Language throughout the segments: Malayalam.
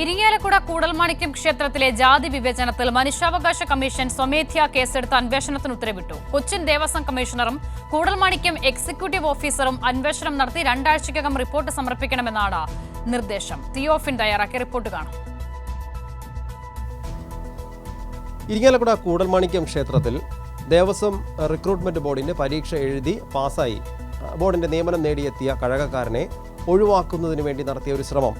ഇരിങ്ങാലക്കുട കൂടൽമാണിക്യം ക്ഷേത്രത്തിലെ ജാതി വിവേചനത്തിൽ മനുഷ്യാവകാശ കമ്മീഷൻ സ്വമേധ്യാ കേസെടുത്ത് അന്വേഷണത്തിന് ഉത്തരവിട്ടു. കൊച്ചിൻ ദേവസ്വം കമ്മീഷണറും കൂടൽമാണിക്യം എക്സിക്യൂട്ടീവ് ഓഫീസറും അന്വേഷണം നടത്തി രണ്ടാഴ്ചയ്ക്കകം റിപ്പോർട്ട് സമർപ്പിക്കണമെന്നാണ് നിർദ്ദേശം. തിയോഫിൻ തയ്യാറാക്കിയ റിപ്പോർട്ട് കാണാം. ഇരിങ്ങാലക്കുട കൂടൽമാണിക്യം ക്ഷേത്രത്തിൽ ദേവസ്വം റിക്രൂട്ട്മെന്റ് ബോർഡിന്റെ പരീക്ഷ എഴുതി പാസായി ബോർഡിന്റെ നിയമനം നേടിയെത്തിയ കഴകക്കാരനെ ഒഴിവാക്കുന്നതിന് വേണ്ടി നടത്തിയ ഒരു ശ്രമം.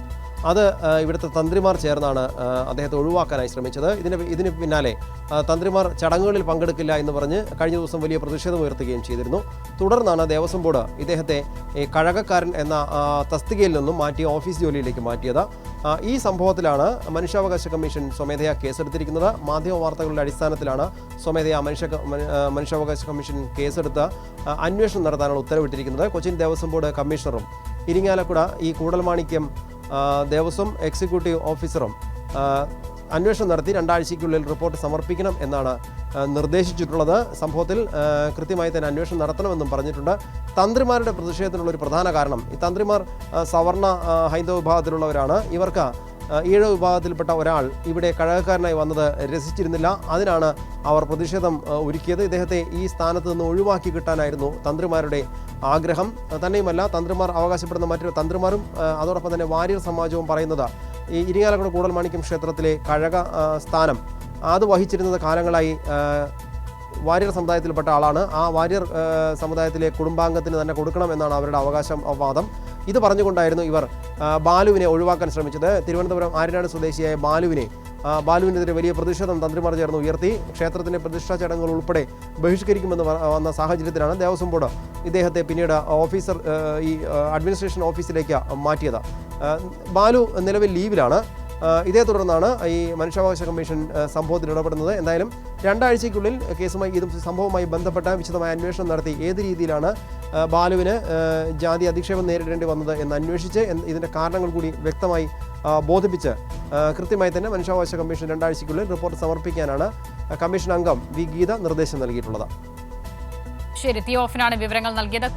അത് ഇവിടുത്തെ തന്ത്രിമാർ ചേർന്നാണ് അദ്ദേഹത്തെ ഒഴിവാക്കാനായി ശ്രമിച്ചത്. ഇതിന് ഇതിന് പിന്നാലെ തന്ത്രിമാർ ചടങ്ങുകളിൽ പങ്കെടുക്കില്ല എന്ന് പറഞ്ഞ് കഴിഞ്ഞ ദിവസം വലിയ പ്രതിഷേധം ഉയർത്തുകയും ചെയ്തിരുന്നു. തുടർന്നാണ് ദേവസ്വം ബോർഡ് ഇദ്ദേഹത്തെ കഴകക്കാരൻ എന്ന തസ്തികയിൽ നിന്നും മാറ്റി ഓഫീസ് ജോലിയിലേക്ക് മാറ്റിയത്. ഈ സംഭവത്തിലാണ് മനുഷ്യാവകാശ കമ്മീഷൻ സ്വമേധയാ കേസെടുത്തിരിക്കുന്നത്. മാധ്യമ വാർത്തകളുടെ അടിസ്ഥാനത്തിലാണ് സ്വമേധയാ മനുഷ്യ മനുഷ്യാവകാശ കമ്മീഷൻ കേസെടുത്ത് അന്വേഷണം നടത്താനുള്ള ഉത്തരവിട്ടിരിക്കുന്നത്. കൊച്ചിൻ ദേവസ്വം ബോർഡ് കമ്മീഷണറും. ഇരിങ്ങാലക്കുട ഈ കൂടൽമാണിക്യം ദേവസ്വം എക്സിക്യൂട്ടീവ് ഓഫീസറും അന്വേഷണം നടത്തി രണ്ടാഴ്ചയ്ക്കുള്ളിൽ റിപ്പോർട്ട് സമർപ്പിക്കണം എന്നാണ് നിർദ്ദേശിച്ചിട്ടുള്ളത്. സംഭവത്തിൽ കൃത്യമായി തന്നെ അന്വേഷണം നടത്തണമെന്നും പറഞ്ഞിട്ടുണ്ട്. തന്ത്രിമാരുടെ പ്രതിഷേധത്തിനുള്ള ഒരു പ്രധാന കാരണം ഈ തന്ത്രിമാർ സവർണ ഹൈന്ദവ വിഭാഗത്തിലുള്ളവരാണ്. ഇവർക്ക് ഈഴവ വിഭാഗത്തിൽപ്പെട്ട ഒരാൾ ഇവിടെ കഴകക്കാരനായി വന്നത് രസിച്ചിരുന്നില്ല. അതിനാണ് അവർ പ്രതിഷേധം ഒരുക്കിയത്. ഇദ്ദേഹത്തെ ഈ സ്ഥാനത്ത് നിന്ന് ഒഴിവാക്കി കിട്ടാനായിരുന്നു തന്ത്രിമാരുടെ ആഗ്രഹം. തന്നെയുമല്ല തന്ത്രിമാർ അവകാശപ്പെടുന്ന മറ്റൊരു തന്ത്രിമാരും അതോടൊപ്പം തന്നെ വാര്യർ സമാജവും പറയുന്നത് ഈ ഇരിങ്ങാലക്കുട കൂടൽമാണിക്യം ക്ഷേത്രത്തിലെ കഴക സ്ഥാനം. അത് വഹിച്ചിരുന്നത് കാലങ്ങളായി വാര്യർ സമുദായത്തിൽപ്പെട്ട ആളാണ്. ആ വാര്യർ സമുദായത്തിലെ കുടുംബാംഗത്തിന് തന്നെ കൊടുക്കണം എന്നാണ് അവരുടെ അവകാശം വാദം. ഇത് പറഞ്ഞുകൊണ്ടായിരുന്നു ഇവർ ബാലുവിനെ ഒഴിവാക്കാൻ ശ്രമിച്ചത്. തിരുവനന്തപുരം ആര്യനാട് സ്വദേശിയായ ബാലുവിനെ ബാലുവിനെതിരെ വലിയ പ്രതിഷേധം തന്ത്രിമാർ ചേർന്ന് ഉയർത്തി. ക്ഷേത്രത്തിന്റെ പ്രതിഷ്ഠാ ചടങ്ങുകൾ ഉൾപ്പെടെ ബഹിഷ്കരിക്കുമെന്ന് വന്ന സാഹചര്യത്തിലാണ് ദേവസ്വം ബോർഡ് ഇദ്ദേഹത്തെ പിന്നീട് ഓഫീസർ ഈ അഡ്മിനിസ്ട്രേഷൻ ഓഫീസിലേക്ക് മാറ്റിയത്. ബാലു നിലവിൽ ലീവിലാണ്. ഇതേ തുടർന്നാണ് ഈ മനുഷ്യാവകാശ കമ്മീഷൻ സംഭവത്തിൽ ഇടപെടുന്നത്. എന്തായാലും രണ്ടാഴ്ചയ്ക്കുള്ളിൽ കേസുമായി ഇത് സംഭവവുമായി ബന്ധപ്പെട്ട വിശദമായ അന്വേഷണം നടത്തി ഏത് രീതിയിലാണ് ബാലുവിന് ജാതി അധിക്ഷേപം നേരിടേണ്ടി വന്നത് എന്ന് അന്വേഷിച്ച് ഇതിന്റെ കാരണങ്ങൾ കൂടി വ്യക്തമായി ബോധിപ്പിച്ച് കൃത്യമായി തന്നെ മനുഷ്യാവകാശ കമ്മീഷൻ രണ്ടാഴ്ചയ്ക്കുള്ളിൽ റിപ്പോർട്ട് സമർപ്പിക്കാനാണ് കമ്മീഷൻ അംഗം വി ഗീത നിർദ്ദേശം നൽകിയിട്ടുള്ളത്. ശരി തിയോഫിനാണ് വിവരങ്ങൾ നൽകിയത്.